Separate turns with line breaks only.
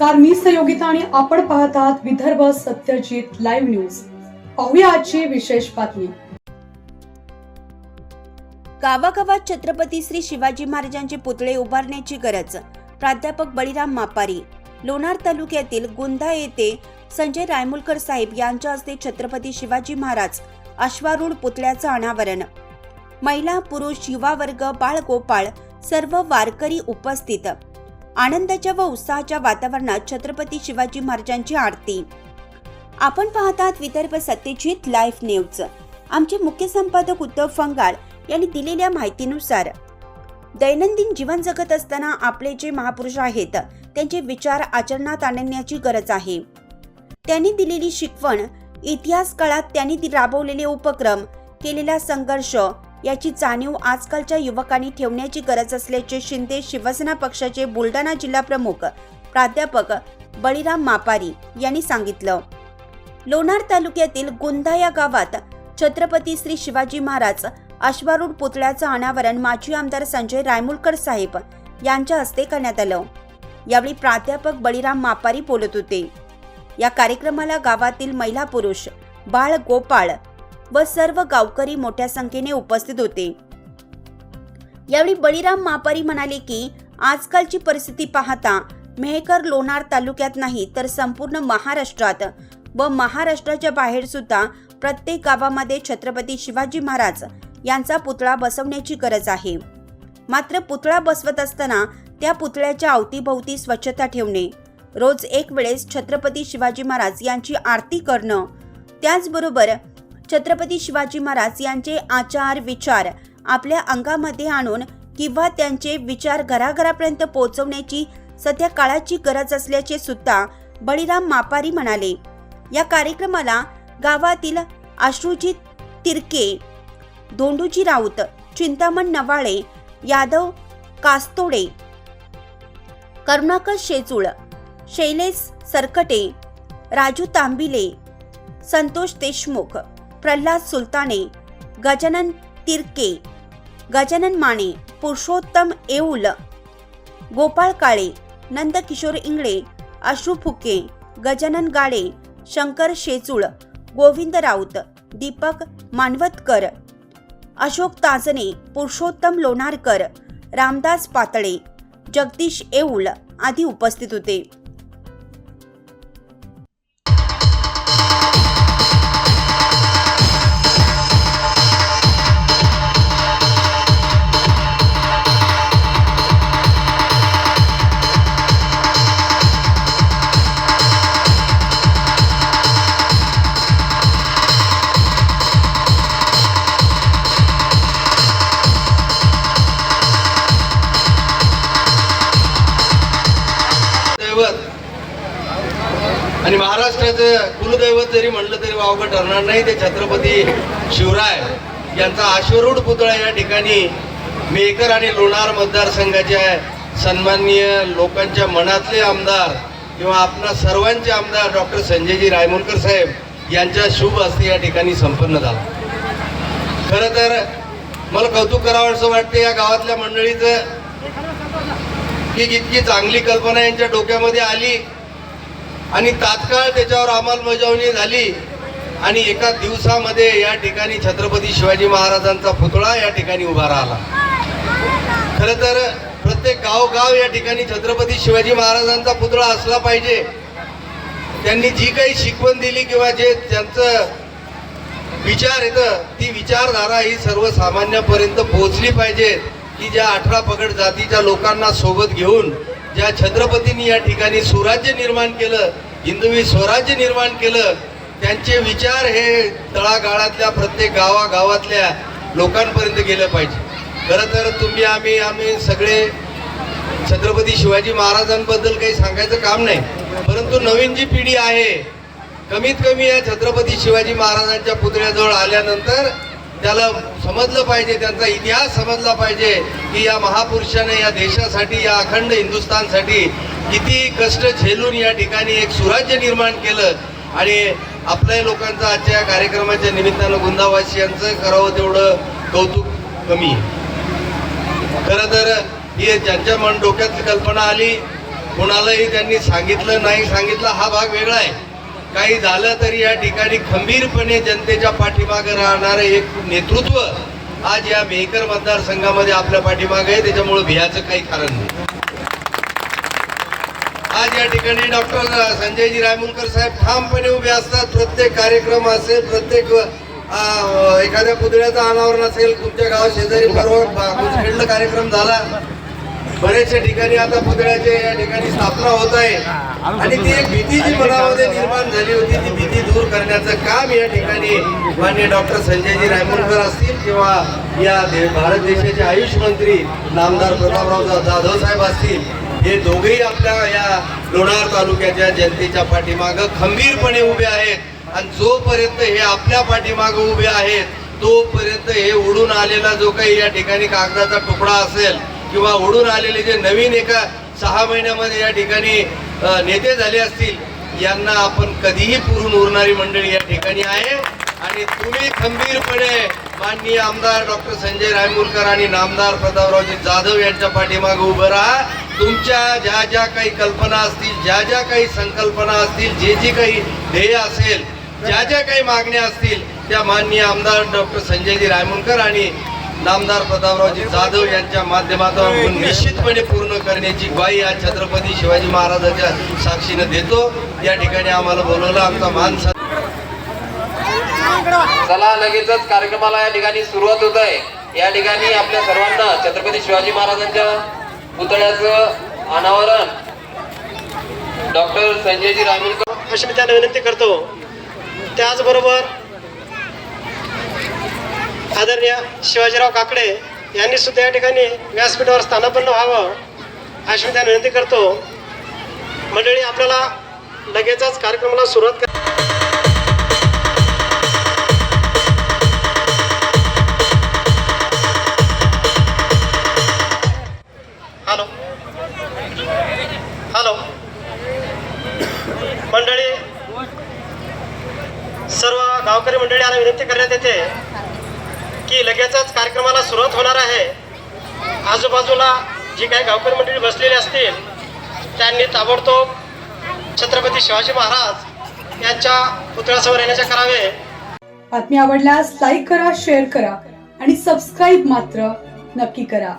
नमस्कार मी सहयोगिता आणि आपण पाहत आहात विदर्भ सत्यजित लाईव्ह न्यूज. पाहूया आजची विशेष बातमी.
गावागावात छत्रपती श्री शिवाजी महाराजांचे पुतळे उभारण्याची गरज प्राध्यापक बळीराम मापारी. लोणार तालुक्यातील गुंदा येथे संजय रायमुलकर साहेब यांच्या हस्ते छत्रपती शिवाजी महाराज अश्वारूढ पुतळ्याचं अनावरण. महिला पुरुष युवा वर्ग बाळ गोपाळ सर्व वारकरी उपस्थित. आनंदाच्या व उत्साहाच्या वातावरणात छत्रपती शिवाजी महाराजांची आरती. आपण पाहतात विदर्भ सत्यजित लाईव्ह न्यूज. आमचे मुख्य संपादक उद्धव फंगाळ यांनी दिलेल्या माहितीनुसार दैनंदिन जीवन जगत असताना आपले जे महापुरुष आहेत त्यांचे विचार आचरणात आणण्याची गरज आहे. त्यांनी दिलेली शिकवण इतिहास काळात त्यांनी ती राबवलेले उपक्रम केलेला संघर्ष याची जाणीव आजकालच्या युवकांनी ठेवण्याची गरज असल्याचे शिंदे शिवसेना पक्षाचे बुलढाणा जिल्हा प्रमुख प्राध्यापक बळीराम मापारी यांनी सांगितलं. लोणार तालुक्यातील गुंधा या गावात छत्रपती श्री शिवाजी महाराज अश्वारूढ पुतळ्याचं अनावरण माजी आमदार संजय रायमुलकर साहेब यांच्या हस्ते करण्यात आलं. यावेळी प्राध्यापक बळीराम मापारी बोलत होते. या कार्यक्रमाला गावातील महिला पुरुष बाळ गोपाळ व सर्व गावकरी मोठ्या संख्येने उपस्थित होते. यावेळी बळीराम मापारी म्हणाले की आजकालची परिस्थिती पाहता मेहकर लोणार तालुक्यात नाही तर संपूर्ण महाराष्ट्रात व महाराष्ट्राच्या बाहेर सुद्धा प्रत्येक गावामध्ये छत्रपती शिवाजी महाराज यांचा पुतळा बसवण्याची गरज आहे. मात्र पुतळा बसवत असताना त्या पुतळ्याच्या अवतीभोवती स्वच्छता ठेवणे रोज एक वेळेस छत्रपती शिवाजी महाराज यांची आरती करणं त्याचबरोबर छत्रपती शिवाजी महाराज यांचे आचार विचार आपल्या अंगामध्ये आणून किंवा त्यांचे विचार घराघरापर्यंत पोहोचवण्याची सध्या काळाची गरज असल्याचे सुद्धा बळीराम मापारी म्हणाले. या कार्यक्रमाला गावातील आश्रुजित तिरके धोंडूजी राऊत चिंतामण नवाळे यादव कास्तोडे करुणाकर शेजूळ शैलेश सरकटे राजू तांबिले संतोष देशमुख प्रल्हाद सुलताने गजानन तिरके गजानन माने पुरुषोत्तम येऊल गोपाळ काळे नंदकिशोर इंगळे अश्रू फुके गजानन गाडे शंकर शेचूळ गोविंद राऊत दीपक मानवतकर अशोक ताजने पुरुषोत्तम लोणारकर रामदास पातळे जगदीश येऊल आदी उपस्थित होते.
महाराष्ट्राचं कुलदैवत जरी म्हणलं तरी वावगं ठरणार नाही ते छत्रपती शिवराय यांचा आश्वरूढ पुतळा या ठिकाणी मेकर आणि लोणार मतदारसंघाच्या सन्माननीय लोकांच्या मनातले आमदार किंवा आपणा सर्वांचे आमदार डॉक्टर संजयजी रायमोलकर साहेब यांच्या शुभ हस्ते या ठिकाणी संपन्न झाला. खरं तर मला कौतुक करावं असं वाटतं या गावातल्या मंडळीचं की जितकी चांगली कल्पना यांच्या डोक्यामध्ये आली. आणि तात्काळ त्याच्यावर अंमलबजावणी झाली. आणि एका दिवसामध्ये या ठिकाणी छत्रपती शिवाजी महाराजांचा पुतळा या ठिकाणी उभा राहिला. खरं तर प्रत्येक गावगाव या ठिकाणी छत्रपती शिवाजी महाराजांचा पुतळा असला पाहिजे. त्यांनी जी काही शिकवण दिली किंवा जे त्यांचं विचार येतं ती विचारधारा ही सर्वसामान्यापर्यंत पोहोचली पाहिजे की ज्या अठरा पगड जातीच्या लोकांना सोबत घेऊन ज्या छत्रपतींनी या ठिकाणी सुराज्य निर्माण केलं हिंदवी स्वराज्य निर्माण केलं त्यांचे विचार हे तळागाळातल्या प्रत्येक गावागावातल्या लोकांपर्यंत गेलं पाहिजे. खरं तर तुम्ही आम्ही आम्ही सगळे छत्रपती शिवाजी महाराजांबद्दल काही सांगायचं काम नाही. परंतु नवीन जी पिढी आहे कमीत कमी या छत्रपती शिवाजी महाराजांच्या पुतळ्याजवळ आल्यानंतर त्याला समजलं पाहिजे त्यांचा इतिहास समजला पाहिजे की या महापुरुषाने या देशासाठी या अखंड हिंदुस्थानसाठी किती कष्ट झेलून या ठिकाणी एक सुराज्य निर्माण केलं. आणि आपल्या लोकांचं आजच्या या कार्यक्रमाच्या निमित्तानं गुंदावासियांचं करावं तेवढं कौतुक कमी खरं तर ही ज्यांच्या मन डोक्यात कल्पना आली कोणालाही त्यांनी सांगितलं नाही सांगितलं हा भाग वेगळा आहे. काही झालं तरी या ठिकाणी खंबीरपणे जनतेच्या पाठीमागे राहणारं एक नेतृत्व आज या मेहकर मतदारसंघामध्ये आपल्या पाठीमागे आहे. त्याच्यामुळे भियाचं काही कारण नाही. आज या ठिकाणी डॉक्टर संजयजी रायमुलकर साहेब ठामपणे उभे असतात. प्रत्येक कार्यक्रम असेल प्रत्येक एखाद्या पुतळ्याचं अनावरण असेल तुमच्या गावात शेजारी परवा कार्यक्रम झाला. बरेचशा ठिकाणी आता पुतळ्याचे या ठिकाणी स्थापना होत आहे. आणि ती एक भीती जी मनामध्ये निर्माण झाली होती ती भीती दूर करण्याचं काम या ठिकाणी माननीय डॉक्टर संजयजी रायमुलकर असतील किंवा या दे- भारत देशाचे आयुष मंत्री नामदार प्रतापराव जाधव साहेब असतील. हे दोघेही आपल्या या लोणार तालुक्याच्या जनतेच्या पाठीमागं खंबीरपणे उभे आहेत. आणि जोपर्यंत हे आपल्या पाठीमागं उभे आहेत तोपर्यंत हे उडून आलेला जो काही या ठिकाणी कागदाचा तुकडा असेल किंवा ओढून आलेले जे नवीन एका सहा महिन्यामध्ये या ठिकाणी नेते झाले असतील यांना आपण कधीही पुरून उरणारी मंडळी या ठिकाणी आहे. आणि तुम्ही खंबीरपणे माननीय आमदार डॉक्टर संजय रायमुलकर आणि नामदार प्रतापरावजी जाधव यांच्या पाठीमागे उभं राहा. तुमच्या ज्या ज्या काही कल्पना असतील ज्या ज्या काही संकल्पना असतील जे जे काही ध्येय असेल ज्या ज्या काही मागण्या असतील त्या माननीय आमदार डॉक्टर संजयजी रायमुलकर आणि नामदार प्रतापरावजी जाधव यांच्या माध्यमातून निश्चितपणे पूर्ण करण्याची ग्वाही आज छत्रपती शिवाजी महाराजांच्या साक्षीनं देतो. या ठिकाणी आम्हाला बोलवलं आमचा मान
चला लगेचच कार्यक्रमाला या ठिकाणी सुरुवात होत आहे. या ठिकाणी आपल्या सर्वांना छत्रपती शिवाजी महाराजांच्या पुतळ्याचं अनावरण डॉक्टर संजयजी रायमुलकर
अशी मी त्यांना विनंती करतो. त्याचबरोबर आदरणीय शिवाजीराव काकडे यांनी सुद्धा या ठिकाणी व्यासपीठावर स्थानापन्न व्हावं अशी मी त्यांना विनंती करतो. मंडळी आपल्याला लगेचच कार्यक्रमाला सुरुवात कर हॅलो. हॅलो. मंडळी सर्व गावकरी मंडळी विनंती करण्यात येते. की लगेचच कार्यक्रमाला सुरुवात होणार आहे. आजूबाजूला जी काही गावकरी मंडळी बसलेली असतील त्यांनी ताबडतोब छत्रपती शिवाजी महाराज यांच्या पुतळ्यासमोर येण्याचे करावे.
बातमी आवडल्यास लाईक करा शेअर करा आणि सबस्क्राईब मात्र नक्की करा.